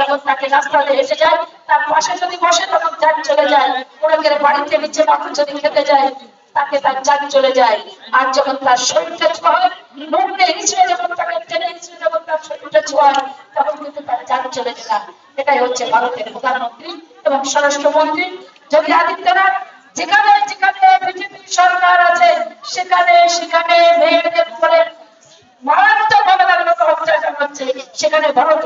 যখন তাকে রাস্তাতে এসে যায়, তার পাশে যদি বসে তখন যান চলে যায়। ওনাকে বাড়িতে নিচে মানুষ যদি খেতে যায়, তাকে তার যান চলে যায়। আর যখন তার শরীরটা ছোঁয় নোংরে হিসেবে যখন তাকে টেনে হিসেবে যখন তার শরীরটা ছোঁয় তখন কিন্তু তার যান চলে যায়। এটাই হচ্ছে ভারতের প্রধানমন্ত্রী এবং স্বরাষ্ট্রমন্ত্রী যোগী আদিত্যনাথ। যেখানে যেখানে বিজেপি সরকার আছে, সেখানে সেখানে মেয়েদের উপরে মারাত্মক ভাবে তার হচ্ছে। সেখানে ভারত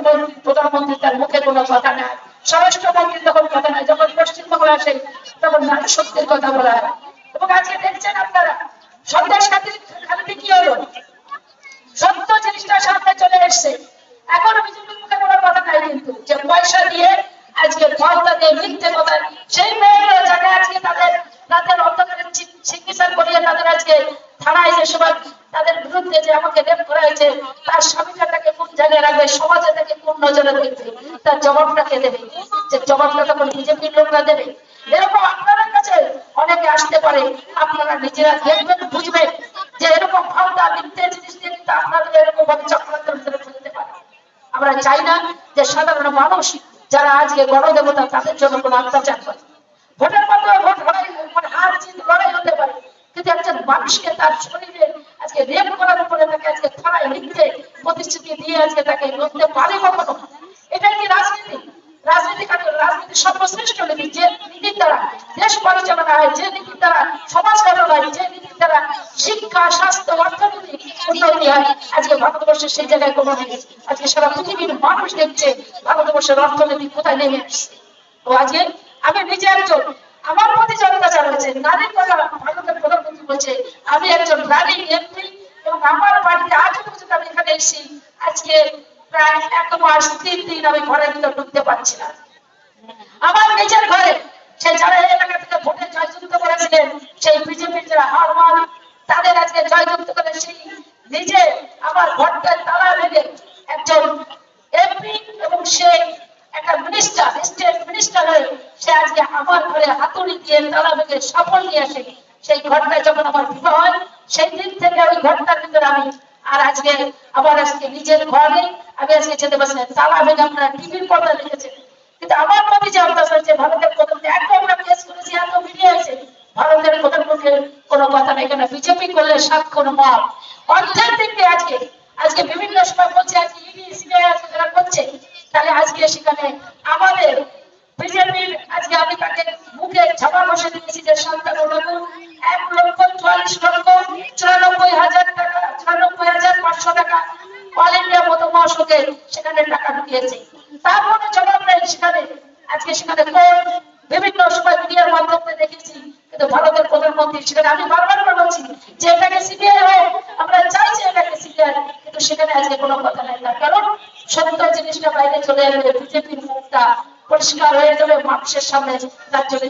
তার মুখে কোনো কথা নাই। স্বরাষ্ট্রমন্ত্রী তখন কথা নাই। যখন পশ্চিমবঙ্গে আসে, তখন নারী শক্তির কথা বলা হয়। এবং আজকে দেখছেন আপনারা সন্দেশ খাতির খালিতে কি হলো? সত্য জিনিসটা সামনে চলে এসছে। এখনও বিজেপির মুখে কোনো কথা নাই কিন্তু। যে পয়সা দিয়ে আজকে ফলতা দিয়ে মিথ্যে কথা, সেই মেয়েরা যারা আজকে তাদের তাদের অন্ধকারের চি- চিকিৎসা করিয়ে তাদের আজকে থানায় যে সময় তাদের বিরুদ্ধে যে আমাকে রেপ করা হয়েছে, তার স্বামীটা জায়গায় রাখবে সমাজে তাকে কোন নজরে দেখবে, তার জবাবটা কে দেবে? যে জবাবটা তখন বিজেপির লোকরা দেবে। এরকম আপনাদের কাছে অনেকে আসতে পারে, আপনারা নিজেরা দেখবেন, বুঝবেন যে এরকম ভাবনা মিথ্যে জিনিস দিয়ে কিন্তু আপনাদের এরকম ভাবে চক্রান্তের ভিতরে ফেলতে পারে। আমরা চাই না যে সাধারণ মানুষ যারা আজকে গণদেবতা, তাদের জন্য কোনো অত্যাচার করে। ভোটের মাধ্যমে ভোট মানে হার জিত, লড়াই হতে পারে। কিন্তু একজন মানুষকে তার শরীরে আজকে রেপ করার উপরে তাকে আজকে থানায় লিখতে প্রতিশ্রুতি দিয়ে আজকে তাকে লড়তে পারে কখনো? এটাই কি রাজনীতি? রাজনীতি কাকে? রাজনীতি সর্বশ্রেষ্ঠ নীতি, যে নীতির দ্বারা দেশ পরিচালনা হয়, যে নীতির দ্বারা সমাজ গঠন হয়, যে নীতির দ্বারা শিক্ষা, স্বাস্থ্য, অর্থনীতি উন্নতি হয়। আজকে ভারতবর্ষের সেই জায়গায় কোনো নেই। আজকে সারা পৃথিবীর মানুষ দেখছে ভারতবর্ষের অর্থনীতি কোথায় নেমে তো আজকে আমি নিজে একজন, আমার প্রতি অত্যাচার হয়েছে নারীর কথা ভারতের প্রধানমন্ত্রী বলছে, আমি একজন নারী এমপি এবং আমার বাড়িতে আজও এসেছি আজকে প্রায় এক মাস তিন দিন আমি ঘরের ভিতর ঢুকতে পারছি না। আমার নিজের ঘরে সে যারা এলাকা থেকে ভোটে জয়যুক্ত করেছিলেন, সেই বিজেপির যারা হারমান তাদের আজকে জয়যুক্ত করে সেই নিজে আমার ঘরটায় তালা ভেঙে একজন এমপি এবং সে একটা মিনিস্টার স্টেট মিনিস্টার হয়ে সে আজকে আমার ঘরে হাতুড়ি দিয়ে তালা ভেঙে সফল নিয়ে আসে। সেই ঘরটায় যখন আমার বিবাহ হয়, সেই দিন থেকে ওই ঘরটার ভিতরে আমি আর আজকে আমার আজকে নিজের ঘরে আমি আজকে যেতে পারছি তালা ভেঙে আপনারা টিভির পর্দা লিখেছেন কিন্তু আমার প্রতি যে অত্যাচার হচ্ছে ভারতের প্রধানমন্ত্রী এত আমরা কেস করেছি, এত মিডিয়া হয়েছে ভারতের প্রধানমন্ত্রীর কোনো কথা নেই। কেন বিজেপি করলে সাত কোন মত। দিয়ে আজকে আজকে বিভিন্ন সময় বলছে আজকে ইডি সিবিআই আজকে যারা করছে, তাহলে আজকে সেখানে আমাদের বিজেপির আজকে আমি তাকে মুখে ছাপা বসে দিয়েছি যে সন্তান পাঁচশো টাকা অল ইন্ডিয়া মতো মহাসড়কে সেখানে টাকা ঢুকিয়েছে। তারপরে জবাব নেই সেখানে। আজকে সেখানে কোর্ট বিভিন্ন সময় মিডিয়ার মাধ্যমে দেখেছি, কিন্তু ভারতের প্রধানমন্ত্রী সেখানে আমি বারবার বলছি যে এটাকে সিবিআই হোক, আমরা চাইছি এটাকে সিবিআই কিন্তু সেখানে আজকে কোনো কথা নাই। তার কারণ সত্য জিনিসটা বাইরে চলে আসবে, বিজেপির মুখটা পরিষ্কার হয়ে যাবে মানুষের সামনে রাজ্যকে